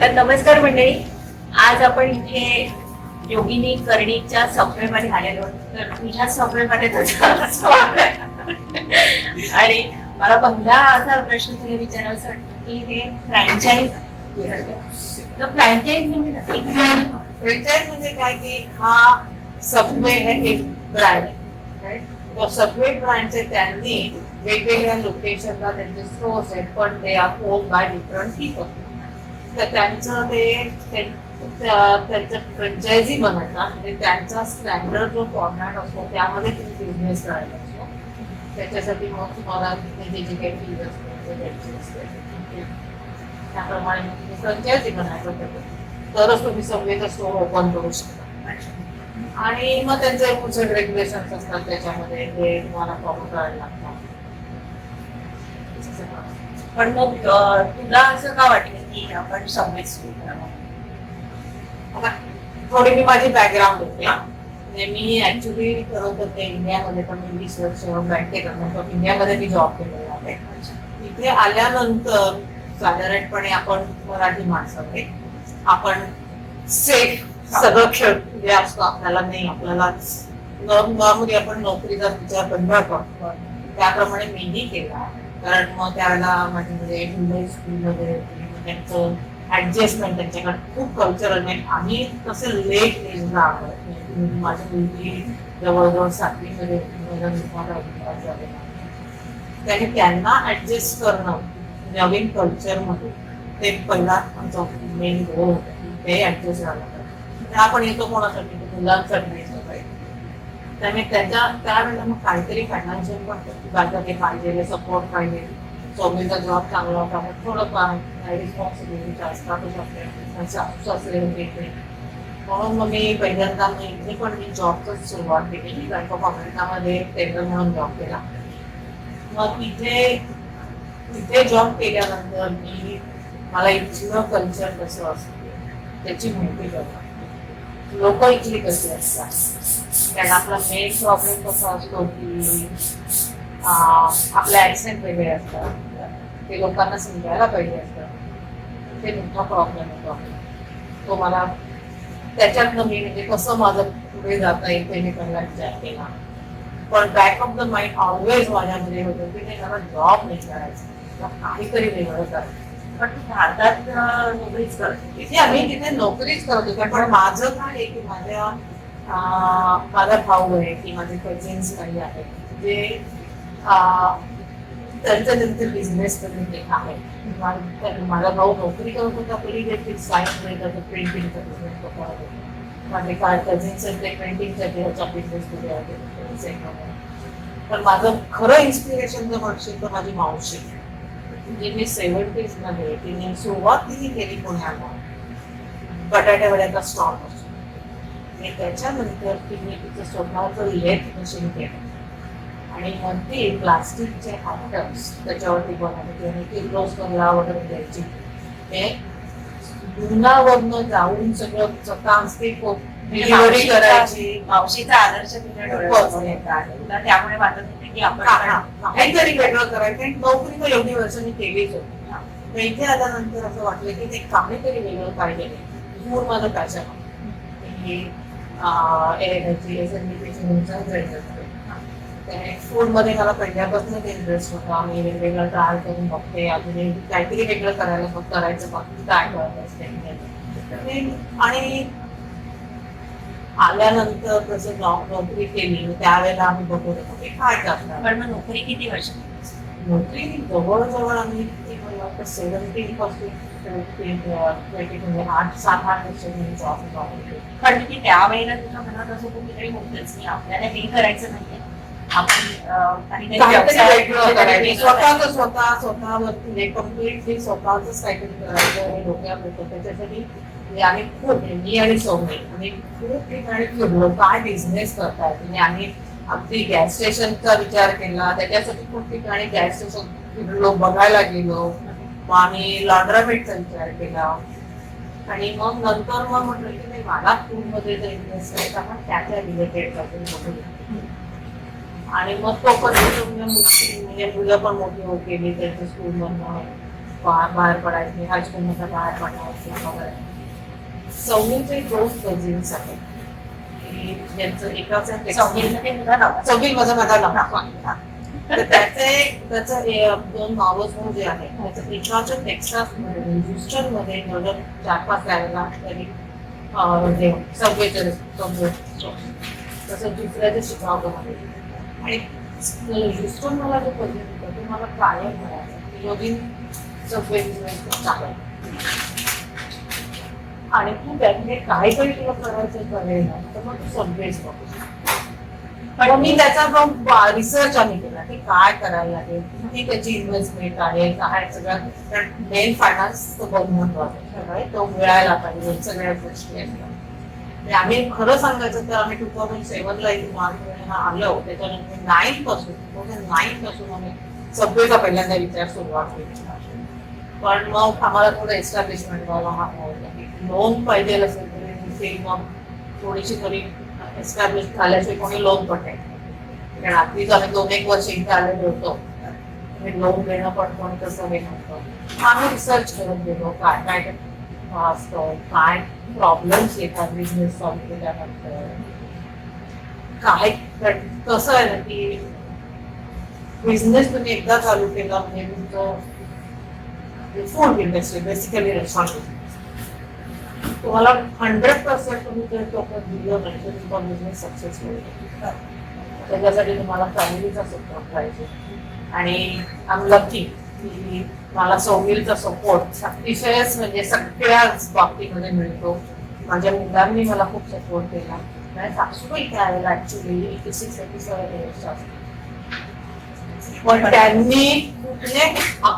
तर नमस्कार मंडळी. आज आपण इथे योगिनी कर्णीच्या सॉफ्टवेअरमध्ये आलेलो तर तुझ्या सॉफ्टवेअरमध्ये आणि मला पहिला असा प्रश्न तुला विचारायचा वाटतो की हे फ्रँचाईज तर फ्रँचाईज म्हणजे काय? फ्रँचाईज म्हणजे काय की हा सबवे एक ब्रँड आहे सबवे ब्रँडचे त्यांनी वेगवेगळ्या लोकेशनला त्यांचे स्टोर्स आहेत पण ते are own by different people तर त्यांचं ते त्यांचं फ्रँचायझी बनवतात म्हणजे त्यांचा स्टँडर्ड जो फॉर्मॅट असतो त्यामध्ये तुम्ही बिझनेस करायला असतो. त्याच्यासाठी मग तुम्हाला तिथे जे काही फीज असते द्यायची असते. त्याप्रमाणे मग तुम्ही फ्रँचायझी बनायचं तरच तुम्ही सगळे स्टोर ओपन करू शकता. आणि मग त्यांचे रूल्स अँड रेग्युलेशन असतात त्याच्यामध्ये हे तुम्हाला फॉलो करायला लागतात. पण मग तुला असं का वाटलं की आपण सब्वे सुरू आता थोडी मी माझी बॅकग्राऊंड होते म्हणजे मी ऍक्च्युली करत होते इंडियामध्ये पण मी वीस वर्ष बँकेत ऑफ इंडियामध्ये मी जॉब केलेला आहे. इथे आल्यानंतर साधारणपणे आपण मराठी माणसं आहे आपण सेफ सगळं जे असतो आपल्याला नाही आपल्याला नॉर्मली म्हणजे आपण नोकरीचा विचार बंद करतो. त्याप्रमाणे मीही केला कारण मग त्याला माझ्यामध्ये म्हणजे मुंबई स्कूलमध्ये त्यांचं ऍडजस्टमेंट त्यांच्याकडे खूप कल्चरल नाही आम्ही कसं लेट एजला आहोत. म्हणजे माझी मुलगी जवळजवळ सातवीमध्ये होती, माझा मुलगा झालेला. त्याने त्यांना ऍडजस्ट करणं नवीन कल्चरमध्ये ते पहिला आमचा मेन गोल होता. ते ऍडजस्ट झालं तर आपण येतो कोणासाठी? मुलांसाठी. त्यामुळे त्याच्या त्यावेळेला मग काहीतरी फायनान्शियल पण बाजा ते पाहिजे सपोर्ट पाहिजे. स्वामीचा जॉब चांगला होता मग थोडंफार रिस्पॉन्सिबिलिटी असतातच आपल्या सासू सासरे होते इकडे म्हणून मग मी पहिल्यांदा मी इथे पण मी जॉबच सुरुवात केली. बँक ऑफ अमेरिकामध्ये टेंडर म्हणून जॉब केला. मग तिथे तिथे जॉब केल्यानंतर मी मला इथलं कल्चर कसं असतं त्याची माहिती करतात लोक इथली कशी असतात कारण आपला मेन प्रॉब्लेम कसा असतो की अं, आपले ऍक्सेंट वेगळे असतात ते लोकांना समजायला पाहिजे असतं ते मोठा प्रॉब्लेम होतो तो मला त्याच्यातनं मी म्हणजे कसं माझं पुढे जाता येईल ते मी पहिला विचार केला पण back of the mind always माझ्यामध्ये होतं की नाही मला जॉब नाही करायचा मला काहीतरी वेगळं करायचं पण भारतात नोकरीच करते तिथे आम्ही तिथे नोकरीच करत पण माझं काय आहे की माझ्या माझा भाऊ आहे की माझे कझिन्स काही आहेत जे अं, त्यांचं त्यांचे बिझनेस ते आहे. माझा भाऊ नोकरी करत होता तरी देखील सायन्समध्ये त्याचं प्रिंटिंगचा बिझनेस करत माझे काय कझिन्स आहेत ते प्रिंटिंगचा ह्याचा बिझनेस मध्ये आहे पण माझं खरं इन्स्पिरेशन जर म्हणशील तर माझी मावशी. म्हणजे मी सेव्हन्टीजमध्ये तिने सुरुवात तिने केली पुण्याला. बटाट्या वड्याचा स्टॉल असतो आणि त्याच्यानंतर तिने तिचं स्वतःचं लेथ मशीन केलं. आणि मग ती प्लास्टिकचे आयटम्स त्याच्यावरती बनवली. आणि ती रोजवरला वगैरे द्यायची. ते उन्हावरनं जाऊन सगळं स्वतः ते डिलिव्हरी करायची. मावशीचा आदर्श तुझ्या डोळ्यासमोर येत आहे. त्यामुळे होते की आपण हा, हा. काहीतरी वेगळं करायचं. आणि नोकरी तर एवढी वर्ष मी केलीच होती इथे आल्यानंतर असं वाटलं की ते काहीतरी वेगळं पाहिजे. मूळ माझं पॅशन की फूडमध्ये मला पहिल्यापासूनच इंटरेस्ट होता. मी वेगवेगळं ट्राय करून बघते. अजून काहीतरी वेगळं करायला करायचं. बघ काय करत असते आणि आल्यानंतर कसं नोकरी केली त्यावेळेला आम्ही बघत होतो की काय करणार पण मग नोकरी किती वर्ष? नोकरी जवळजवळ आम्ही सेव्हन्टीन पासून ट्वेंटी म्हणजे आठ सात आठ वर्ष जॉब पण की त्यावेळेला तुझ्या मनात असं कुठेतरी होतच की आपल्याला हे करायचं नाहीये. आपण वेगळं स्वतःच स्वतः स्वतःवरती कम्प्लिटली स्वतःच काहीतरी करायचं डोक्यात होतं. त्याच्यासाठी म्हणजे आम्ही खूप मी आणि सौम्य आम्ही खूप ठिकाणी फिरलो काय बिझनेस करतात म्हणजे आम्ही अगदी गॅस स्टेशनचा विचार केला त्याच्यासाठी खूप ठिकाणी गॅस स्टेशन फिरलो बघायला गेलो. मग आम्ही लॉन्ड्रामेटचा विचार केला. आणि मग नंतर मग म्हटलं की नाही मला फूडमध्ये जर इंटरेस्ट आहे तर मग त्याच्या रिलेटेड काहीतरी बघू आणि मग तो पण म्हणजे मुलं पण मोठी होत गेली त्यांच्या स्कूलमधनं बाहेर बाहेर पडायचे हायस्कूलमधनं बाहेर पडायचे वगैरे. सौमीचे दोन कझिन्स आहेत की ज्यांचं एकाचं. चौघी माझा माझा लहान तर त्याचे त्याचं दोन भाऊ जे आहे त्याचं एकाच्या टेक्सासमध्ये ह्युस्टनमध्ये जवळ चार पाच तरी म्हणजे सबवे तसं दुसऱ्याचे शिकागोमध्ये आणि ह्युस्टन मला जो कधी होता तो मला कायम मिळायचा की योगी सबवे चालेल आणि तू त्याने काहीतरी तुला करायचं करेल तर मग तू समजेस बघू. पण मी त्याचा मग रिसर्च आम्ही केला की काय करायला लागेल किती त्याची इन्व्हेस्टमेंट आहे काय सगळं. कारण मेन फायनान्स तो बहुत महत्त्वाचा सगळे तो मिळायला पाहिजे सगळ्या गोष्टी आहेत. आम्ही खरं सांगायचं तर आम्ही टू थाउजंड सेव्हनला इथे मार्क आलो त्याच्यानंतर नाईन पासून टू थाउजंड नाईन पासून आम्ही सगळेचा पहिल्यांदा विचार सुरुवात केली. पण मग आम्हाला थोडं एस्टॅब्लिशमेंट व्हायला हा लोन पाहिजे असेल तरी थोडीशी तरी एस्टॅब्लिश झाल्याशिवाय कोणी लोन नाही कारण आधीच आम्ही दोन एक वर्ष इथे आलेलो होतो लोन देणं पण कोणी कसं हे नव्हतं आम्ही रिसर्च करत गेलो काय काय असतं काय प्रॉब्लेम्स येतात बिझनेस सॉल्व केल्यानंतर काय कसं आहे ना की बिझनेस तुम्ही एकदा चालू केला म्हणजे तुमचं फ़ूड इंडस्ट्री बेसिकली रेस्टॉरंट तुम्हाला हंड्रेड पर्सेंट तुम्ही जर टोकन दिलं नाही तर तुमचा बिझनेस सक्सेसफुल त्याच्यासाठी तुम्हाला फॅमिलीचा सपोर्ट पाहिजे. आणि आम लकी की मला सौमिलचा सपोर्ट अतिशयच म्हणजे सगळ्याच बाबतीमध्ये मिळतो. माझ्या मुलांनी मला खूप सपोर्ट केला. माझ्या सासूबाई त्यावेळेला actually eighty six eighty seven पण त्यांनी कुठले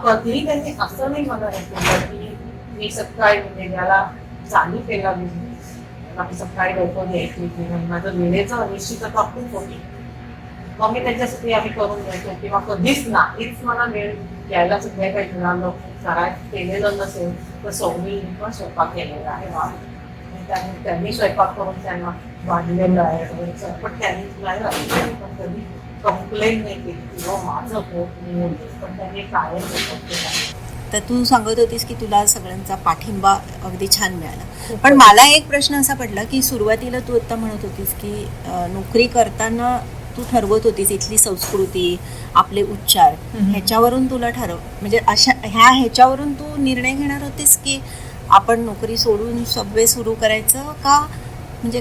कधीही त्यांनी असं नाही मला की मी सकाळी म्हणजे याला चालू केला बिझनेस आपण सकाळी लवकर घ्यायची माझं वेळेचं अनिश्चितता खूप होती मग मी त्याच्यासाठी आम्ही करून घ्यायचो किंवा कधीच नाहीच मला वेळ द्यायला सुद्धा काही मिळालं कराय केलेलं नसेल तर सौमी पण स्वयंपाक केलेला आहे. वा आणि त्यांनी त्यांनी स्वयंपाक करून त्यांना वाढलेलं आहे. वगैरे. पण त्यांनी नाही राहिलं. पण कधी कंप्लेंट नाही केली. किंवा माझं होत नाही. पण त्यांनी कायम केलं केला. तर तू सांगत होतीस की तुला सगळ्यांचा पाठिंबा अगदी छान मिळाला पण मला एक प्रश्न असा पडला की सुरुवातीला तू आता म्हणत होतीस की नोकरी करताना तू ठरवत होतीस इथली संस्कृती आपले उच्चार. ह्याच्यावरून तुला ठरव म्हणजे अशा ह्या ह्याच्यावरून तू निर्णय घेणार होतीस की आपण नोकरी सोडून सबवे सुरू करायचं का म्हणजे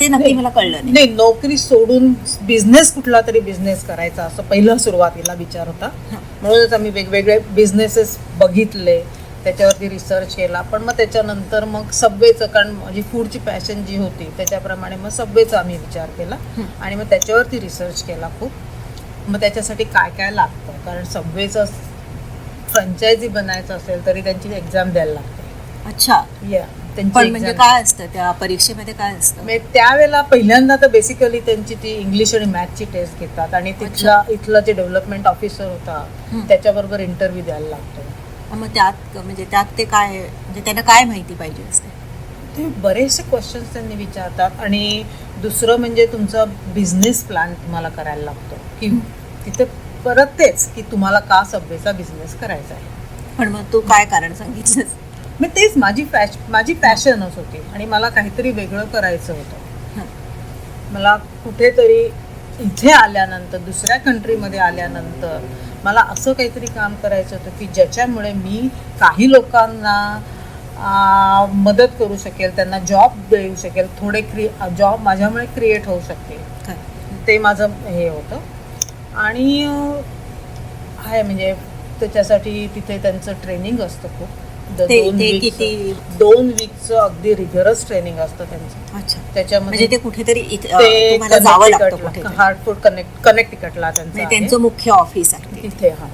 ते नक्की मला कळलं नाही. नाही नोकरी सोडून बिझनेस कुठला तरी बिझनेस करायचा असं पहिलं सुरुवातीला विचार होता. म्हणूनच आम्ही वेगवेगळे बिझनेसेस बघितले त्याच्यावरती रिसर्च केला. पण मग त्याच्यानंतर मग सबवेचं कारण माझी फूडची पॅशन जी होती त्याच्याप्रमाणे मग सबवेचा आम्ही विचार केला. आणि मग त्याच्यावरती रिसर्च केला खूप. मग त्याच्यासाठी काय काय लागतं? कारण सबवेचं फ्रँचायझी बनायचं असेल तरी त्यांची एक्झाम द्यायला लागते. अच्छा. या पण म्हणजे काय असतं? त्या परीक्षेमध्ये काय असतं? म्हणजे त्यावेळेला पहिल्यांदा तर बेसिकली त्यांची ती इंग्लिश आणि मॅथची टेस्ट घेतात आणि तिथला इथला जे डेव्हलपमेंट ऑफिसर होता. त्याच्याबरोबर इंटरव्ह्यू द्यायला लागतो. मग त्यात म्हणजे त्यात ते काय म्हणजे त्यांना काय माहिती पाहिजे असते? ते बरेचसे क्वेश्चन्स त्यांनी विचारतात आणि दुसरं म्हणजे तुमचा बिझनेस प्लॅन तुम्हाला करायला लागतो. की तिथे परत तेच की तुम्हाला का सबवेचा बिझनेस करायचा आहे? पण मग तू काय कारण सांगितलंस? मी तेच माझी फॅश माझी पॅशनच होती आणि मला काहीतरी वेगळं करायचं होतं. मला कुठेतरी इथे आल्यानंतर दुसऱ्या कंट्रीमध्ये आल्यानंतर मला असं काहीतरी काम करायचं होतं की ज्याच्यामुळे मी काही लोकांना मदत करू शकेल त्यांना जॉब देऊ शकेल थोडे क्रि जॉब माझ्यामुळे क्रिएट होऊ शकतील. काय ते माझं हे होतं. आणि आहे म्हणजे त्याच्यासाठी तिथे त्यांचं ट्रेनिंग असतं खूप. ते किती दोन वीकचं अगदी रिगरस ट्रेनिंग असतं त्यांचं. अच्छा. त्याच्यामध्ये म्हणजे ते कुठेतरी जावं लागतं हार्टफूड कनेक्ट कनेक्टिकटला त्यांचं म्हणजे. त्यांचं मुख्य ऑफिस आहे. तिथे हा.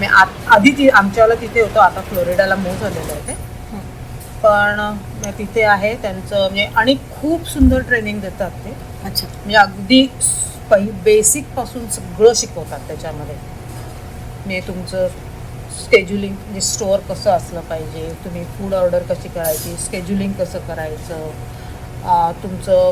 मी आधी ती आमच्यावाला तिथे होतं आता फ्लोरिडाला मूव्ह झालेलं आहे ते. पण तिथे आहे त्यांचं म्हणजे आणि खूप सुंदर ट्रेनिंग देतात ते. अच्छा. म्हणजे अगदी बेसिकपासून सगळं शिकवतात त्याच्यामध्ये. म्हणजे तुमचं स्केड्युलिंग म्हणजे स्टोअर कसं असलं पाहिजे तुम्ही फूड ऑर्डर कशी करायची स्केड्युलिंग कसं करायचं तुमचं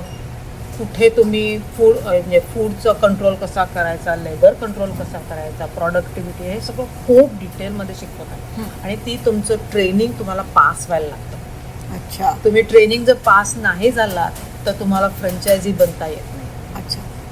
कुठे तुम्ही फूड म्हणजे फूडचं कंट्रोल कसा करायचा लेबर कंट्रोल कसा करायचा प्रॉडक्टिव्हिटी हे सगळं खूप डिटेलमध्ये शिकवतात हं. आणि ती तुमचं ट्रेनिंग तुम्हाला पास व्हायला लागतं. अच्छा. तुम्ही ट्रेनिंग जर पास नाही झाला तर तुम्हाला फ्रँचायझी बनता येत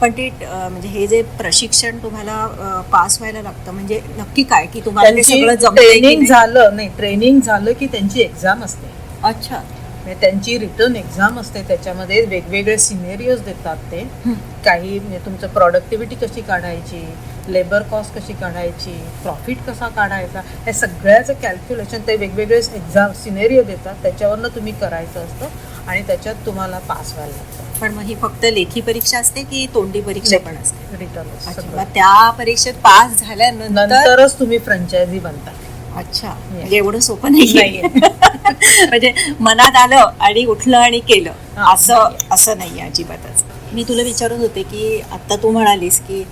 पण ते म्हणजे हे जे प्रशिक्षण तुम्हाला पास व्हायला लागतं म्हणजे नक्की काय? की तुम्हाला ते त्यांची सगळं जमतंय की ट्रेनिंग नाही? झालं नाही ट्रेनिंग झालं की त्यांची एक्झाम असते. अच्छा. म्हणजे त्यांची रिटर्न एक्झाम असते त्याच्यामध्ये वेगवेगळे सिनेरियोज देतात ते. हं. काही म्हणजे तुमचं प्रॉडक्टिव्हिटी कशी काढायची लेबर कॉस्ट कशी काढायची प्रॉफिट कसा काढायचा हे सगळ्याचं कॅल्क्युलेशन ते वेगवेगळे एक्झाम सिनेरियो देतात. त्याच्यावरनं तुम्ही करायचं असतं आणि त्याच्यात तुम्हाला पास व्हायला लागतं. पण मग ही फक्त लेखी परीक्षा असते की तोंडी परीक्षा पण असते? रिटर्न अच्छा मग त्या परीक्षेत पास झाल्यानंतर नंतरच तुम्ही फ्रँचायझी बनता. अच्छा म्हणजे एवढं सोपं नाही नाहीये. म्हणजे मनात आलं आणि उठलं आणि केलं. हा. असं असं नाही अजिबातच. मी तुला विचारत होते की आता तू म्हणालीस की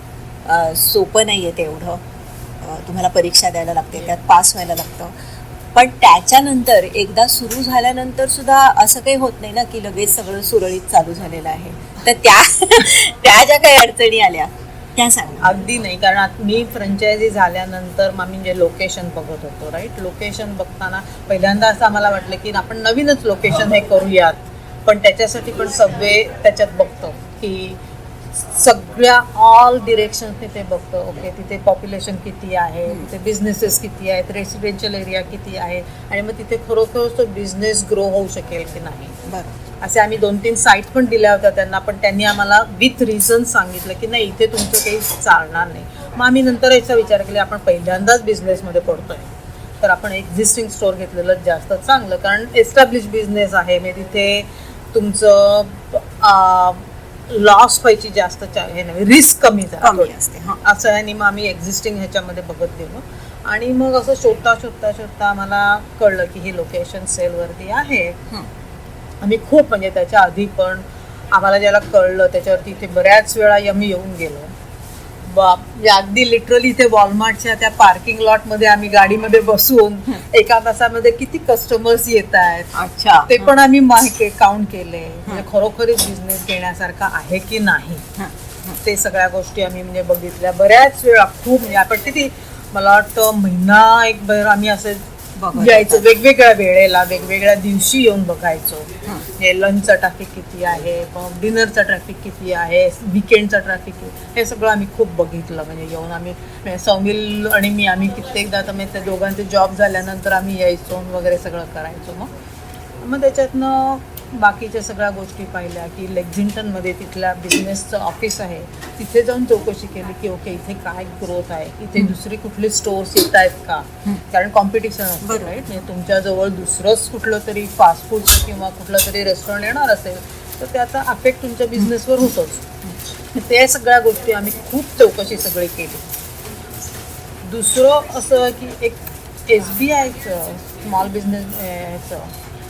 अं, सोपं नाही आहे तेवढं. अं, तुम्हाला परीक्षा द्यायला लागते त्यात पास व्हायला लागतं. पण त्याच्यानंतर एकदा सुरू झाल्यानंतर सुद्धा असं काही होत नाही ना की लगेच सगळं सुरळीत चालू झालेलं आहे. तर त्या त्या ज्या काही अडचणी आल्या त्या सांग. अगदी नाही कारण मी फ्रँचायझी झाल्यानंतर मग आम्ही म्हणजे लोकेशन बघत होतो राईट लोकेशन बघताना पहिल्यांदा असं आम्हाला वाटलं की आपण नवीनच लोकेशन हे करूयात. पण त्याच्यासाठी पण सबवे त्याच्यात बघतो की सगळ्या ऑल डिरेक्शन तिथे बघतो. ओके तिथे पॉप्युलेशन किती आहे तिथे बिझनेसेस किती आहेत रेसिडेन्शियल एरिया किती आहे आणि मग तिथे खरोखर तो बिझनेस ग्रो होऊ शकेल की नाही. बरं. असे आम्ही दोन तीन साईट पण दिल्या होत्या त्यांना पण त्यांनी आम्हाला विथ रिझन सांगितलं की नाही इथे तुमचं काही चालणार नाही. मग आम्ही नंतर याचा विचार केला आपण पहिल्यांदाच बिझनेसमध्ये पडतोय. तर आपण एक्झिस्टिंग स्टोअर घेतलेलं जास्त चांगलं कारण एस्टॅब्लिश बिझनेस आहे. म्हणजे तिथे तुमचं लॉस व्हायची जास्त हे नाही रिस्क कमी. असते हां असं आणि मग आम्ही एक्झिस्टिंग ह्याच्यामध्ये बघत गेलो आणि मग असं शोधता शोधता शोधता आम्हाला कळलं की हे लोकेशन सेलवरती आहे. आम्ही खूप म्हणजे त्याच्या आधी पण आम्हाला ज्याला कळलं त्याच्यावरती इथे बऱ्याच वेळा आम्ही येऊन गेलो बाप. अगदी लिटरली इथे वॉलमार्टच्या त्या पार्किंग लॉटमध्ये आम्ही गाडीमध्ये बसून एका तासामध्ये किती कस्टमर्स येत आहेत. अच्छा. ते पण आम्ही माहिती काउंट केले. म्हणजे खरोखरीच बिझनेस घेण्यासारखा आहे की नाही. ते सगळ्या गोष्टी आम्ही म्हणजे बघितल्या. बऱ्याच वेळा खूप म्हणजे आपण किती मला वाटतं महिना एक भर आम्ही असे यायचो वेगवेगळ्या वेळेला वेगवेगळ्या दिवशी येऊन बघायचो. हं. लंचचा ट्रॅफिक किती आहे? मग डिनरचा ट्रॅफिक किती आहे? विकेंडचा ट्रॅफिक हे सगळं आम्ही खूप बघितलं. म्हणजे येऊन आम्ही म्हणजे सौमिल आणि मी आम्ही कित्येकदा तर म्हणजे त्या दोघांचे जॉब झाल्यानंतर आम्ही यायचो वगैरे सगळं करायचो मग. मग त्याच्यातनं बाकीच्या सगळ्या गोष्टी पाहिल्या की लेक्झिंग्टनमध्ये तिथल्या बिझनेसचं ऑफिस आहे. तिथे जाऊन चौकशी केली की ओके इथे काय ग्रोथ आहे? इथे दुसरी कुठली स्टोर्स येत आहेत का. कारण कॉम्पिटिशन असतं. राईट म्हणजे तुमच्याजवळ दुसरंच कुठलं तरी फास्ट फूड किंवा कुठलं तरी रेस्टॉरंट येणार असेल तर त्याचा अफेक्ट तुमच्या बिझनेसवर होतोच. ते सगळ्या गोष्टी आम्ही खूप चौकशी सगळी केली. दुसरं असं की एक एस बी आयचं स्मॉल बिझनेस ह्याचं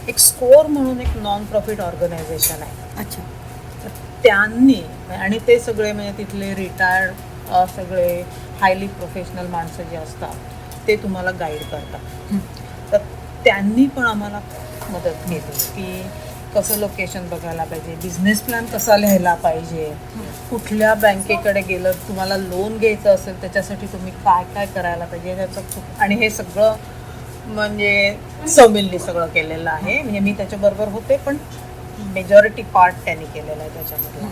एक स्कोअर म्हणून एक नॉन प्रॉफिट ऑर्गनायझेशन आहे. अच्छा. तर त्यांनी आणि ते सगळे म्हणजे तिथले रिटायर्ड सगळे हायली प्रोफेशनल माणसं जे असतात ते तुम्हाला गाईड करतात. तर त्यांनी पण आम्हाला मदत केली की कसं लोकेशन बघायला पाहिजे बिझनेस प्लॅन कसा लिहायला पाहिजे कुठल्या बँकेकडे गेलं तुम्हाला लोन घ्यायचं असेल त्याच्यासाठी तुम्ही काय काय करायला पाहिजे ह्याचं खूप आणि हे सगळं म्हणजे सौमिलनी सगळं केलेलं आहे. म्हणजे मी त्याच्याबरोबर होते पण मेजॉरिटी पार्ट त्यांनी केलेला आहे त्याच्यामध्ये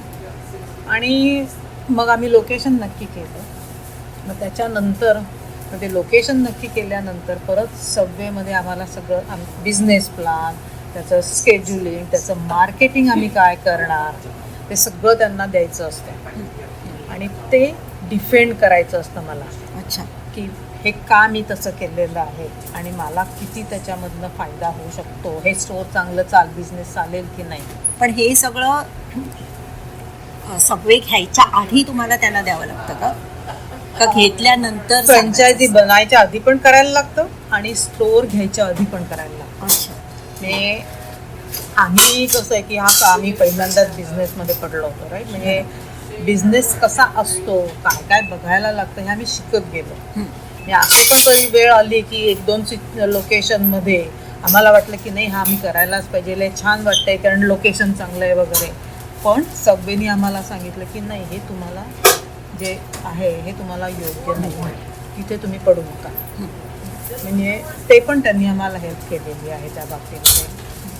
आणि मग आम्ही लोकेशन नक्की केलं. मग त्याच्यानंतर ते लोकेशन नक्की केल्यानंतर परत सबवेमध्ये आम्हाला सगळं बिझनेस प्लॅन त्याचं स्केड्युलिंग त्याचं मार्केटिंग आम्ही काय करणार ते सगळं त्यांना द्यायचं असतं. आणि ते डिफेंड करायचं असतं मला. अच्छा. की हे का मी तसं केलेलं आहे? आणि मला किती त्याच्यामधनं फायदा होऊ शकतो? हे स्टोअर चांगलं चाल बिझनेस चालेल की नाही? पण हे सगळं सगळे घ्यायच्या आधी तुम्हाला त्यांना द्यावं लागतं का? का घेतल्यानंतर फ्रँचायझी बनायच्या आधी पण करायला लागतं आणि स्टोअर घ्यायच्या आधी पण करायला लागतं. म्हणजे आम्ही कसं आहे की हा का आम्ही पहिल्यांदाच बिझनेसमध्ये पडलो होतो राईट म्हणजे बिझनेस कसा असतो काय काय बघायला लागतं हे आम्ही शिकत गेलो. हं. अशी पण कधी वेळ आली की एक दोन लोकेशनमध्ये आम्हाला वाटलं की नाही हा आम्ही करायलाच पाहिजे. छान वाटतंय कारण लोकेशन चांगलं आहे वगैरे. पण सबवेनी आम्हाला सांगितलं की नाही हे तुम्हाला जे आहे हे तुम्हाला योग्य नाही तिथे तुम्ही पडू नका. म्हणजे ते पण त्यांनी आम्हाला हेल्प केलेली आहे त्या बाबतीमध्ये.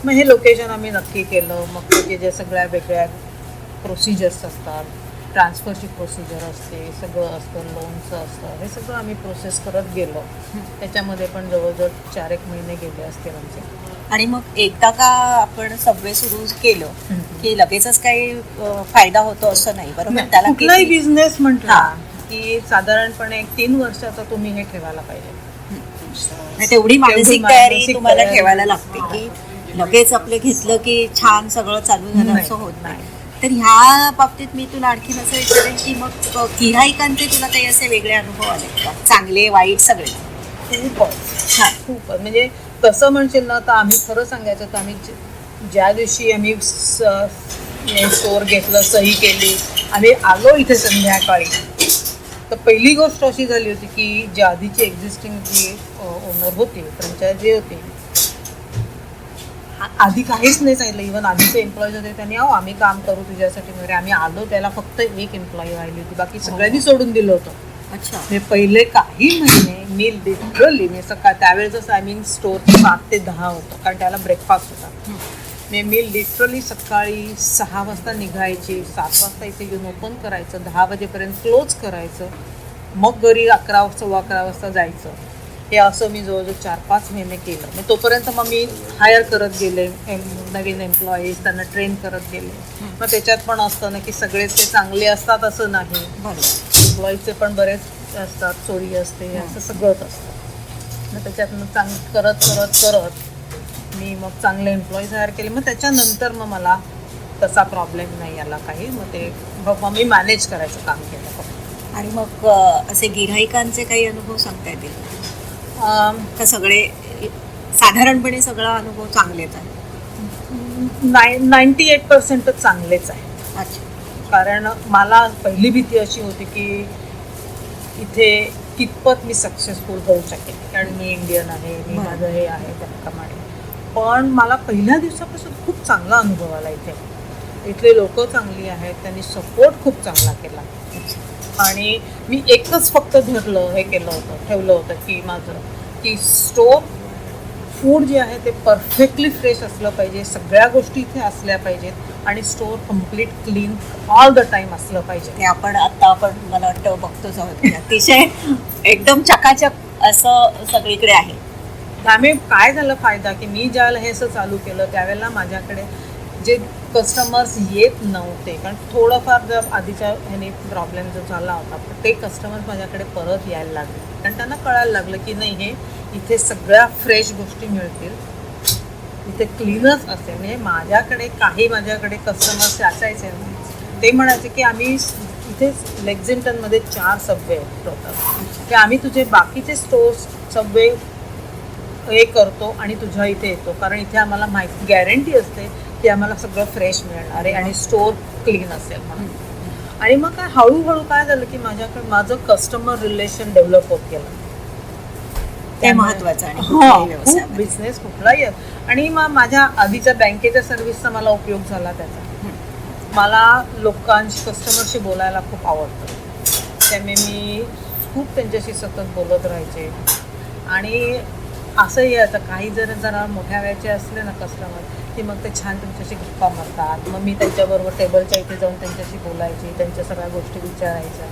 मग हे लोकेशन आम्ही नक्की केलं. मग त्याचे जे सगळ्या वेगळ्या प्रोसिजर्स असतात ट्रान्सफरची प्रोसिजर असते सगळं असतं लोनचं असतं हे सगळं आम्ही प्रोसेस करत गेलो. त्याच्यामध्ये पण जवळजवळ चार एक महिने गेले असतील आमचे. आणि मग एकदा का आपण सबवे सुरू केलं की लगेचच काही फायदा होतो असं नाही बरोबर? त्याला कुठलाही बिझनेस म्हटला. की साधारणपणे एक तीन वर्षाचा तुम्ही हे ठेवायला पाहिजे. तेवढी मानसिक तयारी तुम्हाला. ठेवायला लागते की लगेच आपलं घेतलं की छान सगळं चालू झालं असं होत नाही. तर ह्या बाबतीत मी तुला आणखीन असं विचारेन की मग अ, गिऱ्हाईकांचे तुला काही असे वेगळे अनुभव आले का? चांगले वाईट सगळे? खूपच छान खूपच म्हणजे तसं म्हणशील ना तर आम्ही खरं सांगायचं तर आम्ही ज्या दिवशी आम्ही स्टोअर घेतलं सही केली आम्ही आलो इथे संध्याकाळी तर पहिली गोष्ट अशी झाली होती की जी आधीची एक्झिस्टिंग जी ओनर होती फ्रँचायझी होती आधी काहीच नाही सांगितलं. इव्हन आधीचे एम्प्लॉईज होते त्यांनी अहो आम्ही काम करू तुझ्यासाठी. वगैरे आम्ही आलो त्याला फक्त एक एम्प्लॉई राहिली होती. बाकी सगळ्यांनी सोडून दिलं होतं. अच्छा. म्हणजे पहिले काही महिने मी लिटरली मी सकाळ त्यावेळेचं टायमिंग स्टोअर सात ते दहा होतं कारण त्याला ब्रेकफास्ट होता. मी मी लिटरली सकाळी सहा वाजता निघायची सात वाजता इथे येऊन ओपन करायचं दहा वाजेपर्यंत क्लोज करायचं मग घरी अकरा सव्वा अकरा वाजता जायचं. हे असं मी जवळजवळ चार पाच महिने केलं. मग तोपर्यंत मग मी हायर करत गेले एम नवीन एम्प्लॉईज त्यांना ट्रेन करत गेले. मग त्याच्यात पण असतं ना की सगळेच ते चांगले असतात असं नाही. एम्प्लॉईजचे पण बरेच असतात चोरी असते असं सगळंच असतं. मग त्याच्यात मग चांग करत करत करत मी मग चांगले एम्प्लॉईज हायर केले. मग त्याच्यानंतर मग मला तसा प्रॉब्लेम नाही आला काही. मग ते मग मी मॅनेज करायचं काम केलं. आणि मग असे गिऱ्हाईकांचे काही अनुभव सांगता येतील? का? सगळे साधारणपणे सगळा अनुभव चांगलेच आहे. नाय नाईन्टी एट पर्सेंटच चांगलेच आहे. अच्छा. कारण मला पहिली भीती अशी होती की इथे कितपत मी सक्सेसफुल होऊ शकेन. कारण मी इंडियन आहे मी. माझं हे आहे त्याप्रमाणे पण मला पहिल्या दिवसापासून खूप चांगला अनुभव आला इथे. इथले लोक चांगली आहेत त्यांनी सपोर्ट खूप चांगला केला. आणि मी एकच फक्त धरलं हे केलं होतं ठेवलं होतं की माझं की स्टोर फूड जे आहे ते परफेक्टली फ्रेश असलं पाहिजे सगळ्या गोष्टी इथे असल्या पाहिजेत आणि store complete clean all the time असलं पाहिजे. ते आपण आता आपण मला वाटतं बघतोच आहोत. अतिशय एकदम चकाचक असं सगळीकडे आहे. त्यामुळे काय झालं फायदा की मी ज्यावेळेला हे असं चालू केलं त्यावेळेला माझ्याकडे जे कस्टमर्स येत नव्हते. कारण थोडंफार जर आधीच्या ह्याने प्रॉब्लेम जो झाला होता पण ते कस्टमर्स माझ्याकडे परत यायला लागले. कारण त्यांना कळायला लागलं की नाही हे इथे सगळ्या फ्रेश गोष्टी मिळतील. इथे क्लीनच असेल. म्हणजे माझ्याकडे काही माझ्याकडे कस्टमर्स असायचे ना ते म्हणायचे की आम्ही इथे लेक्झिंटनमध्ये चार सबवे आहेत टोटल की आम्ही तुझे बाकीचे स्टोर्स सबवे हे करतो आणि तुझ्या इथे येतो. कारण इथे आम्हाला माहिती गॅरंटी असते की आम्हाला सगळं फ्रेश मिळणार आहे आणि स्टोर क्लीन असेल म्हणून. आणि मग काय हळूहळू काय झालं की माझ्याकडे माझं कस्टमर रिलेशन डेव्हलप होत गेलं. ते महत्वाचं हा. बिझनेस कुठलाही. आणि मग माझ्या आधीच्या बँकेच्या सर्व्हिसचा मला उपयोग झाला त्याचा. मला लोकांशी कस्टमरशी बोलायला खूप आवडतं. त्यामुळे मी खूप त्यांच्याशी सतत बोलत राहायचे. आणि असंही आता काही जर जरा मोठ्या वयाचे असले ना कस्टमर की मग ते छान तुमच्याशी गप्पा मारतात मग मी त्यांच्याबरोबर टेबलच्या इथे जाऊन त्यांच्याशी बोलायची त्यांच्या सगळ्या गोष्टी विचारायच्या.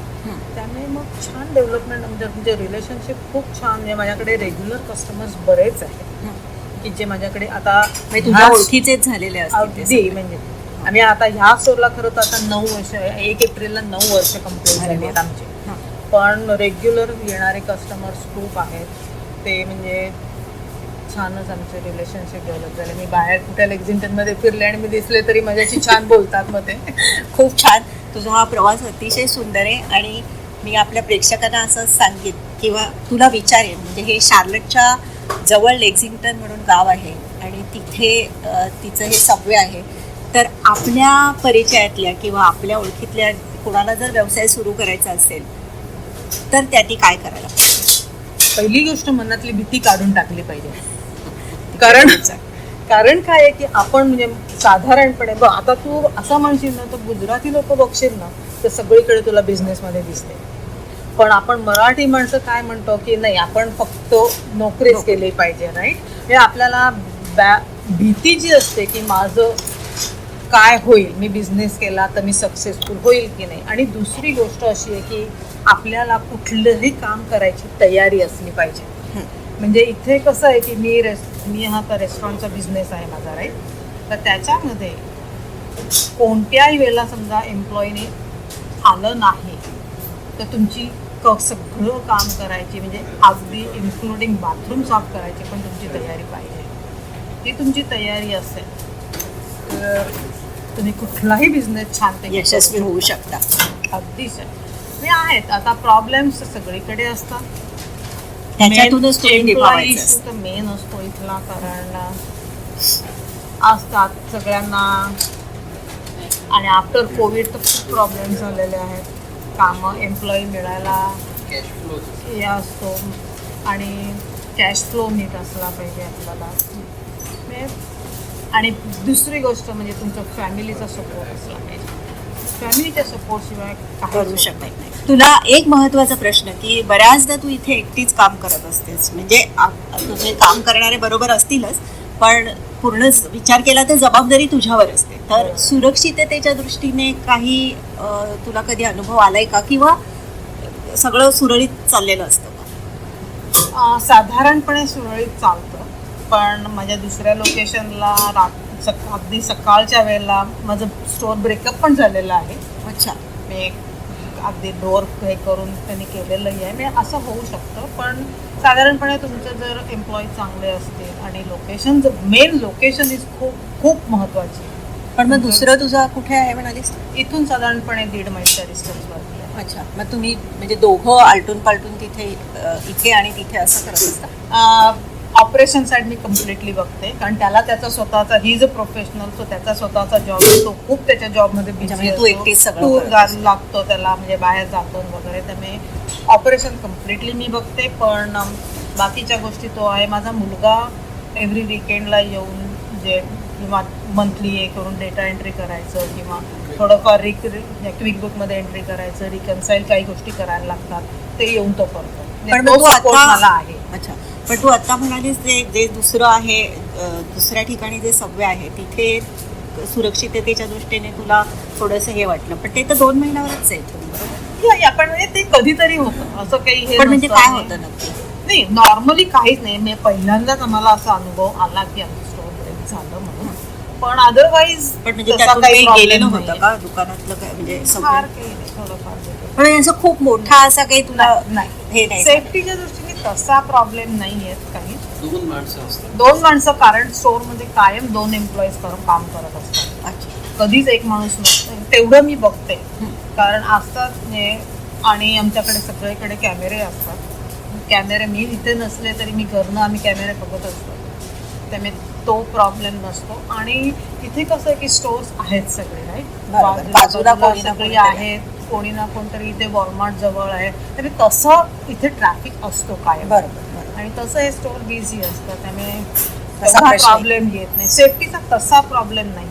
त्यामुळे मग छान डेव्हलपमेंट म्हणजे म्हणजे रिलेशनशिप खूप छान म्हणजे माझ्याकडे रेग्युलर कस्टमर्स बरेच आहेत. की जे माझ्याकडे आता म्हणजे ओळखीचेच झालेले अगदी. म्हणजे आम्ही आता ह्या स्टोरला खरं तर आता नऊ वर्ष एक एप्रिलला नऊ वर्ष कंप्लीट अरे झाली आहेत. आमची. पण रेग्युलर येणारे कस्टमर्स खूप आहेत ते म्हणजे छानच आमचे रिलेशनशिप डेव्हलप झाले. मी बाहेर कुठे लेक्झिंटनमध्ये फिरले आणि मी दिसले तरी माझ्याशी छान बोलतात मध्ये खूप छान. तुझा हा प्रवास अतिशय सुंदर आहे आणि मी आपल्या प्रेक्षकांना असं सांगेन किंवा तुला विचारेन म्हणजे हे शार्लटच्या जवळ लेक्झिंग्टन म्हणून गाव आहे आणि तिथे तिचं हे सबवे आहे. तर आपल्या परिचयातल्या किंवा आपल्या ओळखीतल्या कोणाला जर व्यवसाय सुरू करायचा असेल तर त्याने काय करायला पहिली गोष्ट मनातली भीती काढून टाकली पाहिजे. कारण कारण काय आहे की आपण म्हणजे साधारणपणे बघ आता तू असं म्हणशील ना तर गुजराती लोक बघशील ना तर सगळीकडे तुला बिझनेसमध्ये दिसते. पण आपण मराठी माणसं काय म्हणतो की नाही आपण फक्त नोकरीच केली पाहिजे राईट म्हणजे आपल्याला बॅ भीती जी असते की माझं काय होईल मी बिझनेस केला तर मी सक्सेसफुल होईल की नाही? आणि दुसरी गोष्ट अशी आहे की आपल्याला कुठलंही काम करायची तयारी असली पाहिजे. म्हणजे इथे कसं आहे की मी रेस मी हा तर रेस्टॉरंटचा बिझनेस आहे माझा राईट तर त्याच्यामध्ये कोणत्याही वेळेला समजा एम्प्लॉईने आलं नाही तर तुमची क सगळं काम करायची म्हणजे अगदी इन्क्लुडिंग बाथरूम साफ करायची पण तुमची तयारी पाहिजे. ती तुमची तयारी असेल तर तुम्ही कुठलाही बिझनेस छान यशस्वी होऊ शकता. अगदीच आहेत आता प्रॉब्लेम्स सगळीकडे असतात. त्याच्यातूनच तुम्ही निभावायचं असतं. मेन असतो इथला कारण असतात सगळ्यांना. आणि आफ्टर कोविड तर खूप प्रॉब्लेम झालेले आहेत. कामं एम्प्लॉई मिळायला हे असतो. आणि कॅश फ्लो नीट असला पाहिजे आपल्याला. म्हणजे आणि दुसरी गोष्ट म्हणजे तुमच्या फॅमिलीचा सपोर्ट असला पाहिजे. फॅमिलीच्या सपोर्टशिवाय करू शकत नाही. तुला एक महत्त्वाचा प्रश्न की बऱ्याचदा तू इथे एकटीच काम करत असतेस. म्हणजे तुझे काम करणारे बरोबर असतीलच पण पूर्ण विचार केला तर जबाबदारी तुझ्यावर असते. तर सुरक्षिततेच्या दृष्टीने काही तुला कधी अनुभव आलाय का? किंवा सगळं सुरळीत चाललेलं असतं का? साधारणपणे सुरळीत चालतं. पण माझ्या दुसऱ्या लोकेशनला रात सक अगदी सकाळच्या वेळेला माझं स्टोअर ब्रेकअप पण झालेलं आहे. अच्छा. मी अगदी डोअर हे करून त्यांनी केलेलंही आहे. म्हणजे असं होऊ शकतं पण साधारणपणे तुमचं जर एम्प्लॉई चांगले असतील आणि लोकेशन मेन लोकेशन इज खूप खूप महत्त्वाची पण मग दुसरं तुझा कुठे आहे म्हणालीस इथून साधारणपणे दीड मैलच्या डिस्टन्सवरती आहे. अच्छा. मग तुम्ही म्हणजे दोघं आलटून पालटून तिथे इथे आणि तिथे असं करत असता? ऑपरेशन साईड मी कम्प्लिटली बघते. कारण त्याला त्याचा स्वतःचा he is a professional so त्याचा स्वतःचा जॉब तो खूप त्याच्या जॉबमध्ये त्याच्यामुळे तू एकटीच सगळं लागतो त्याला म्हणजे बाहेर जातो वगैरे. त्यामुळे ऑपरेशन कम्प्लिटली मी बघते. पण बाकीच्या गोष्टी तो आहे. माझा मुलगा एव्हरी विकेंडला येऊन जे किंवा मंथली हे करून डेटा एंट्री करायचं किंवा थोडंफार रिक क्विक बुकमध्ये एंट्री करायचं रिकन्साईल काही गोष्टी करायला लागतात ते येऊन तो करतो. पण मग तो तू support आता- मला आहे. अच्छा. पण तू आता म्हणालीस जे जे दुसरं आहे अं, दुसऱ्या ठिकाणी जे सव्य आहे तिथे सुरक्षिततेच्या दृष्टीने तुला थोडंसं हे वाटलं. पण ते तर दोन महिन्यावरच आहे. बरोबर नाही, आपण म्हणजे ते कधीतरी होतं. असं काही हे पण म्हणजे नसतं. काय होतं नक्की? नाही नॉर्मली काहीच नाही. मी पहिल्यांदाच आम्हाला असा अनुभव आला की आमचं स्टोर ब्रेक झालं म्हणून. पण अदरवाईज पण म्हणजे त्यातून काही गेलेलं होतं का? दुकानातलं काय म्हणजे फार सगळं? काही नाही थोडंफार पण असं खूप मोठा असा काही तुला नाही. हे नाही सेफ्टीच्या दृष्टीने तसा प्रॉब्लेम नाही आहेत काही. दोन माणसं असतात. दोन माणसं कारण स्टोरमध्ये कायम दोन एम्प्लॉईज करून काम करत असतात. अच्छा. कधीच एक माणूस नसतो. तेवढं मी बघते. कारण असतात म्हणजे आणि आमच्याकडे सगळीकडे कॅमेरे असतात. कॅमेरे मी इथे नसले तरी मी घरनं आम्ही कॅमेरे बघत असतो. त्यामुळे तो प्रॉब्लेम नसतो. आणि इथे कसं आहे की स्टोर्स आहेत सगळे. राईट बाजूला सगळी आहेत. कोणी ना कोणतरी इथे वॉलमार्ट जवळ आहे तरी तसं इथे ट्रॅफिक असतो काय बरोबर आणि तसं हे स्टोर बिझी असतं त्यामुळे प्रॉब्लेम येत नाही. सेफ्टीचा तसा प्रॉब्लेम नाही.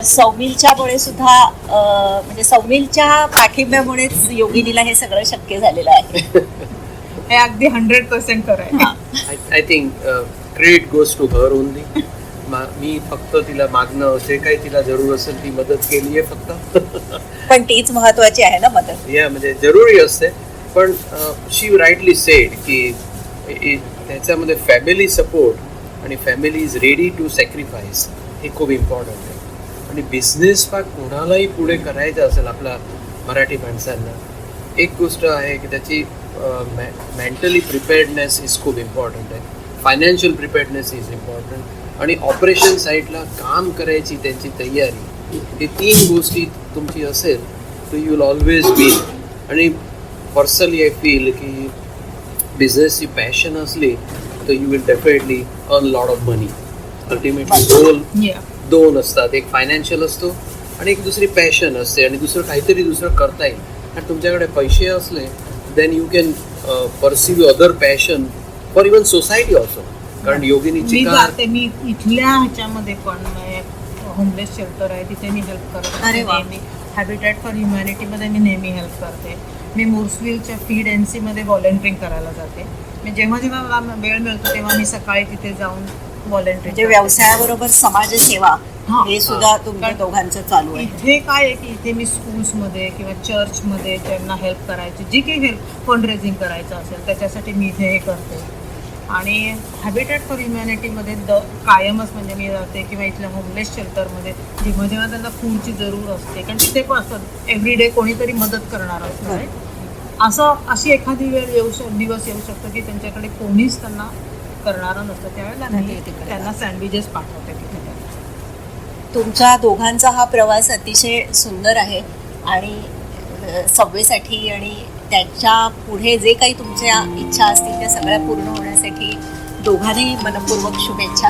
सौमिलच्यामुळे सुद्धा म्हणजे सौमिलच्या पाठिंब्यामुळेच योगिनीला हे सगळं शक्य झालेलं आहे. हे अगदी हंड्रेड पर्सेंट खरं आहे. I I think credit goes to her only मी फक्त तिला मागणं जे काही तिला जरूर असेल ती मदत केली आहे फक्त. पण तीच महत्वाची आहे ना मदत. या म्हणजे जरुरी असते. पण शी राईटली सेड की त्याच्यामध्ये फॅमिली सपोर्ट आणि family is ready to sacrifice हे खूप इम्पॉर्टंट आहे. आणि बिझनेस हा कोणालाही पुढे करायचा असेल आपल्या मराठी माणसांना एक गोष्ट आहे की त्याची मेंटली प्रिपेअर्डनेस इज खूप इम्पॉर्टंट आहे. फायनान्शियल प्रिपेअर्डनेस इज इम्पॉर्टंट आणि ऑपरेशन साईडला काम करायची त्यांची तयारी हे तीन गोष्टी तुमची असेल तर यू विल ऑलवेज बी आणि पर्सनली आय फील की बिझनेसची पॅशन असली तर you will definitely earn lot of money ultimately goal. दोन असतात. एक फायनान्शियल असतो आणि एक दुसरी पॅशन असते आणि दुसरं काहीतरी दुसरं करता येईल. आणि तुमच्याकडे पैसे असले then you can pursue other passion for even society also कारण योगिनीची जाते मी इथल्या ह्याच्यामध्ये पण होमलेस शेल्टर आहे तिथे मी हेल्प करत. अरे. नेहमी हॅबिटॅट फॉर ह्युमॅनिटीमध्ये मी नेहमी हेल्प करते. मी मुर्सविलच्या फीड एन सीमध्ये व्हॉलेंटिअरिंग करायला जाते. मी जेव्हा जेव्हा मला वेळ मिळतो तेव्हा मी सकाळी तिथे जाऊन म्हणजे व्हॉलेंटिअरिंग व्यवसायाबरोबर समाजसेवा हा. सुद्धा तुमच्या दोघांचं चालू आहे. इथे काय आहे की इथे मी स्कूल्समध्ये किंवा चर्चमध्ये ज्यांना हेल्प करायची जी काही हेल्प फंड रेझिंग करायचं असेल त्याच्यासाठी मी इथे हे करते. आणि हॅबिटॅट फॉर ह्युमॅनिटीमध्ये द कायमच म्हणजे मी जाते किंवा इथल्या होमलेस शेल्टरमध्ये जेव्हा जेव्हा त्यांना फूडची जरूर असते. कारण तिथे पण असतात. एव्हरी डे कोणीतरी मदत करणार असतं? असं अशी एखादी वेळ येऊ शक दिवस येऊ शकतो की त्यांच्याकडे कोणीच त्यांना करणारं नसतं. त्यावेळेला नाही. त्यांना सँडविचेस पाठवते तिथे. तुमच्या दोघांचा हा प्रवास अतिशय सुंदर आहे आणि सबवेसाठी आणि त्याच्या पुढे जे काही तुमच्या इच्छा असतील त्या सगळ्या पूर्ण होण्यासाठी दोघांनाही मनपूर्वक शुभेच्छा.